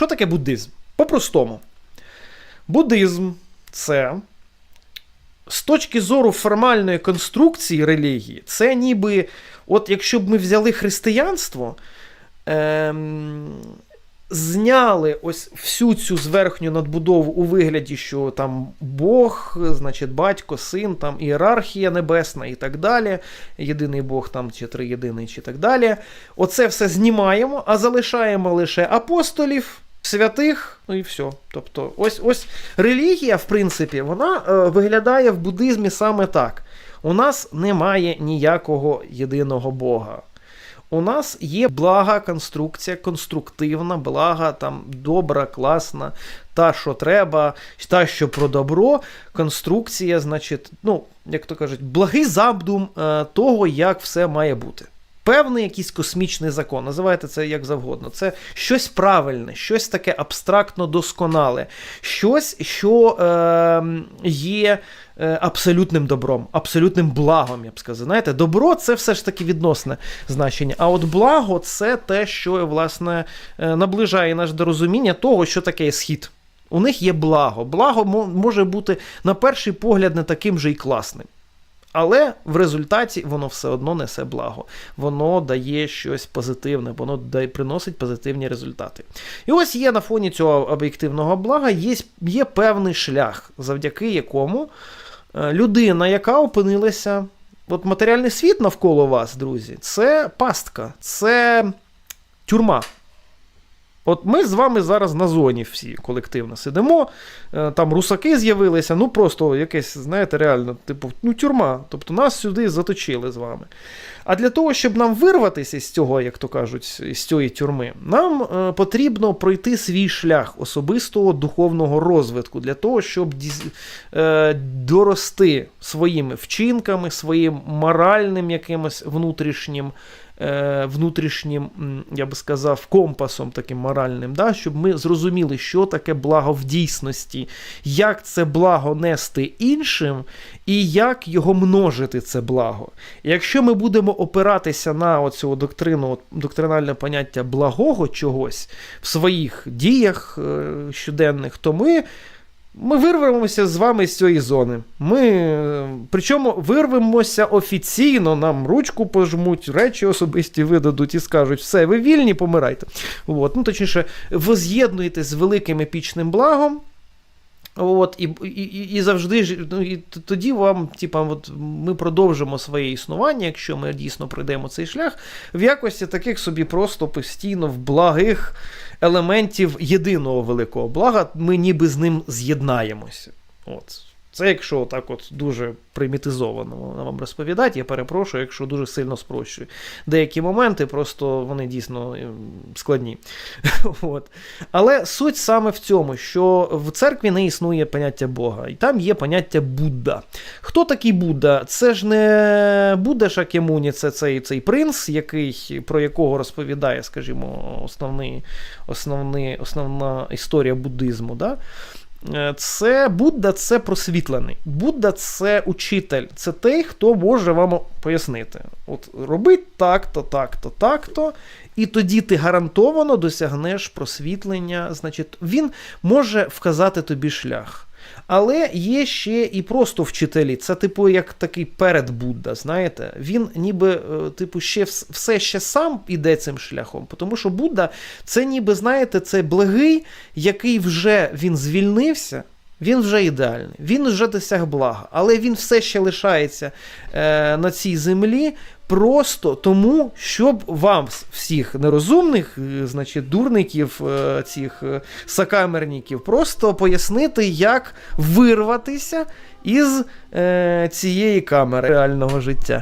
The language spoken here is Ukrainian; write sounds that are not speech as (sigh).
Що таке буддизм? По-простому. Буддизм це з точки зору формальної конструкції релігії, це ніби, от якщо б ми взяли християнство, ем, зняли ось всю цю зверхню надбудову у вигляді, що там Бог, значить, батько, син, там ієрархія небесна і так далі. Єдиний Бог там чи триєдиний, чи так далі. Оце все знімаємо, а залишаємо лише апостолів. Святих, ну і все. Тобто, ось ось релігія, в принципі, вона е, виглядає в буддизмі саме так. У нас немає ніякого єдиного Бога. У нас є блага конструкція, конструктивна, блага, там добра, класна, та, що треба, та, що про добро. Конструкція, значить, ну, як то кажуть, благий задум е, того, як все має бути. Певний якийсь космічний закон, називайте це як завгодно. Це щось правильне, щось таке абстрактно досконале, щось, що е, є абсолютним добром, абсолютним благом, я б сказав. Знаєте, добро це все ж таки відносне значення. А от благо це те, що власне е, наближає нас до розуміння того, що таке схід. У них є благо. Благо може бути на перший погляд не таким же і класним. Але в результаті воно все одно несе благо. Воно дає щось позитивне, воно дає, приносить позитивні результати. І ось є на фоні цього об'єктивного блага є, є певний шлях, завдяки якому е, людина, яка опинилася. От матеріальний світ навколо вас, друзі, це пастка, це тюрма. От ми з вами зараз на зоні всі колективно сидимо, е, там русаки з'явилися, ну просто якесь, знаєте, реально, типу, ну тюрма. Тобто нас сюди заточили з вами. А для того, щоб нам вирватися з цього, як то кажуть, з цієї тюрми, нам е, потрібно пройти свій шлях особистого духовного розвитку для того, щоб е, дорости своїми вчинками, своїм моральним якимось внутрішнім внутрішнім, я би сказав, компасом таким моральним, да, щоб ми зрозуміли, що таке благо в дійсності, як це благо нести іншим, і як його множити, це благо. Якщо ми будемо опиратися на оцю доктрину, доктринальне поняття благого чогось в своїх діях е, щоденних, то ми. Ми вирвемося з вами з цієї зони. Ми, е, причому вирвемося офіційно, нам ручку пожмуть, речі особисті видадуть і скажуть, все, ви вільні, помирайте. От, ну, точніше, воз'єднуєтесь з великим епічним благом. От, і, і, і- завжди ну, і тоді вам, типа, от ми продовжимо своє існування, якщо ми дійсно пройдемо цей шлях, в якості таких собі просто постійно в благих елементів єдиного великого блага, ми ніби з ним з'єднаємося. От. Це якщо так от дуже примітизовано вам розповідати, я перепрошую, якщо дуже сильно спрощую. Деякі моменти просто вони дійсно ем, складні. (laughs) От. Але суть саме в цьому, що в церкві не існує поняття Бога, і там є поняття Будда. Хто такий Будда? Це ж не Будда Шакемуні, це цей, цей принц, який, про якого розповідає, скажімо, основний, основний, основна історія буддизму. Да? Е, Це Будда це просвітлений. Будда це учитель, це той, хто може вам пояснити. От робить так-то, так-то, так-то, і тоді ти гарантовано досягнеш просвітлення. Значить, він може вказати тобі шлях. Але є ще і просто вчителі. Це, типу, як такий перед Будда, знаєте. Він ніби, е, типу, ще все ще сам іде цим шляхом. Тому що Будда це ніби, знаєте, це благий, який вже він звільнився. Він вже ідеальний, він вже досяг блага, але він все ще лишається е, на цій землі просто тому, щоб вам всіх нерозумних, е, значить, дурників, е, цих е, сокамерників, просто пояснити, як вирватися із е, цієї камери реального життя.